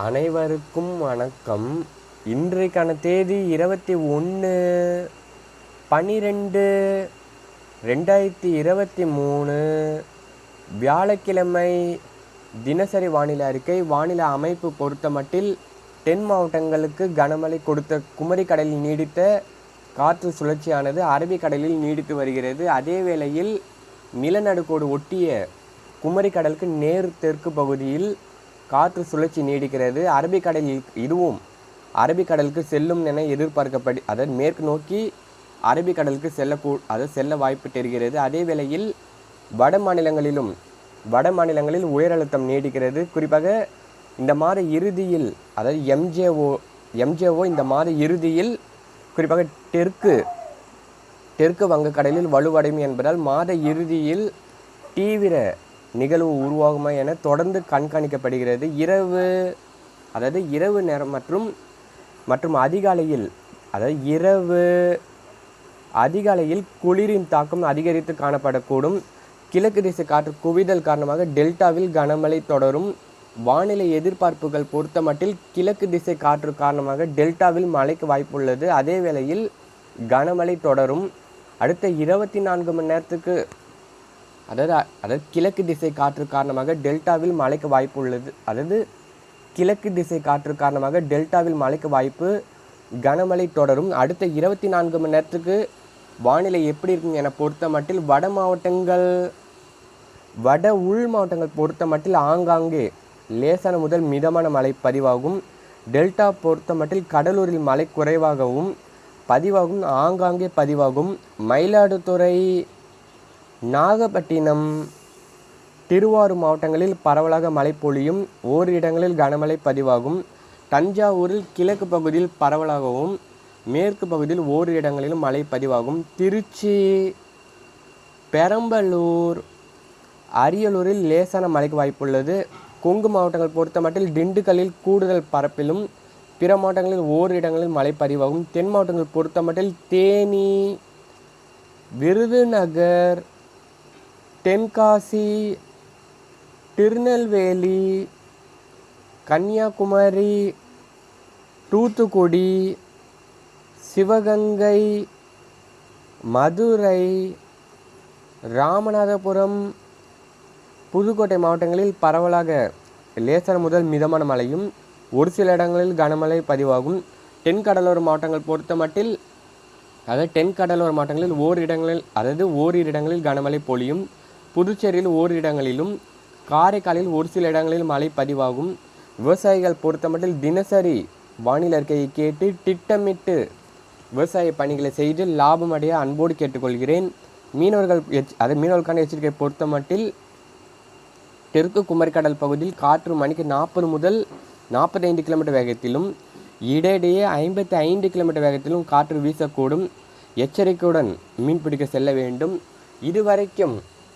அனைவருக்கும் வணக்கம். இன்றைக்கான தேதி இருபத்தி ஒன்று பன்னிரெண்டு ரெண்டாயிரத்தி இருபத்தி மூணு. வியாழக்கிழமை தினசரி வானிலை அறிக்கை. வானிலை அமைப்பு பொறுத்தமட்டில் தென் மாவட்டங்களுக்கு கனமழை கொடுத்த குமரி கடலில் நீடித்த காற்று சுழற்சியானது அரபிக்கடலில் நீடித்து வருகிறது. அதே வேளையில் நிலநடுக்கோடு ஒட்டிய குமரி கடலுக்கு நேர் தெற்கு பகுதியில் காற்று சுழற்சி நீடிக்கிறது. அரபிக்கடலில் இதுவும் அரபிக்கடலுக்கு செல்லும் என எதிர்பார்க்கப்படு அதாவது மேற்கு நோக்கி அரபிக்கடலுக்கு செல்லக்கூ அது செல்ல வாய்ப்பு தெரிகிறது. அதே வேளையில் வட மாநிலங்களிலும் வட மாநிலங்களில் உயரழுத்தம் நீடிக்கிறது. குறிப்பாக இந்த மாத இறுதியில் அதாவது எம்ஜேஓ எம்ஜேஓ இந்த மாத இறுதியில் குறிப்பாக தெற்கு தெற்கு வங்கக்கடலில் வலுவடையும் என்பதால் மாத இறுதியில் தீவிர நிகழ்வு உருவாகுமா என தொடர்ந்து கண்காணிக்கப்படுகிறது. இரவு அதாவது இரவு நேரம் மற்றும் மற்றும் அதிகாலையில் அதாவது இரவு அதிகாலையில் குளிரின் தாக்கம் அதிகரித்து காணப்படக்கூடும். கிழக்கு திசை காற்று குவிதல் காரணமாக டெல்டாவில் கனமழை தொடரும். வானிலை எதிர்பார்ப்புகள் பொறுத்தமட்டில் கிழக்கு திசை காற்று காரணமாக டெல்டாவில் மழைக்கு வாய்ப்புள்ளது. அதே வேளையில் கனமழை தொடரும். அடுத்த இருபத்தி நான்கு மணி நேரத்துக்கு அதாவது அதாவது கிழக்கு திசை காற்று காரணமாக டெல்டாவில் மழைக்கு வாய்ப்பு உள்ளது. அதாவது கிழக்கு திசை காற்று காரணமாக டெல்டாவில் மழைக்கு வாய்ப்பு கனமழை தொடரும். அடுத்த இருபத்தி நான்கு மணி நேரத்துக்கு வானிலை எப்படி இருக்கும் என பொறுத்த மட்டில் வட மாவட்டங்கள் வட உள் மாவட்டங்கள் பொறுத்த மட்டில் ஆங்காங்கே லேசான முதல் மிதமான மழை பதிவாகும். டெல்டா பொறுத்த மட்டில் கடலூரில் மழை குறைவாகவும் பதிவாகும் ஆங்காங்கே பதிவாகும். மயிலாடுதுறை நாகப்பட்டினம் திருவாரூர் மாவட்டங்களில் பரவலாக மழை பொழியும். ஓரிரு இடங்களில் கனமழை பதிவாகும். தஞ்சாவூரில் கிழக்கு பகுதியில் பரவலாகவும். மேற்கு பகுதியில் ஓரிரு இடங்களிலும் மழை பதிவாகும். திருச்சி பெரம்பலூர் அரியலூரில் லேசான மழைக்கு வாய்ப்புள்ளது. கொங்கு மாவட்டங்கள் பொறுத்த மட்டில் திண்டுக்கல்லில் கூடுதல் பரப்பிலும். பிற மாவட்டங்களில் ஓரிரு இடங்களில் மழை பதிவாகும். தென் மாவட்டங்கள் பொறுத்த மட்டில் தேனி விருதுநகர் தென்காசி திருநெல்வேலி கன்னியாகுமரி தூத்துக்குடி சிவகங்கை மதுரை ராமநாதபுரம் புதுக்கோட்டை மாவட்டங்களில் பரவலாக லேசர் முதல் மிதமான மழையும் ஒரு சில இடங்களில் கனமழை பதிவாகும். தென் கடலோர மாவட்டங்கள் பொறுத்த மட்டில் அதாவது தென் கடலோர மாவட்டங்களில் ஓரிடங்களில் அதாவது ஓரிரு இடங்களில் கனமழை பொழியும். புதுச்சேரியில் ஓரிரு இடங்களிலும் காரைக்காலில் ஒரு சில இடங்களில் மழை பதிவாகும். விவசாயிகள் பொறுத்தமட்டில் தினசரி வானிலை அறிக்கையை கேட்டு திட்டமிட்டு விவசாய பணிகளை செய்து லாபம் அடைய அன்போடு கேட்டுக்கொள்கிறேன். மீனவர்கள் எச் அதை மீனவர்களுக்கான எச்சரிக்கை பொறுத்தமட்டில் தெற்கு குமரிக்கடல் பகுதியில் காற்று மணிக்கு நாற்பது முதல் நாற்பத்தைந்து கிலோமீட்டர் வேகத்திலும் இடையிடையே ஐம்பத்தி ஐந்து கிலோமீட்டர் வேகத்திலும் காற்று வீசக்கூடும். எச்சரிக்கையுடன் மீன் பிடிக்க செல்ல வேண்டும். இதுவரைக்கும்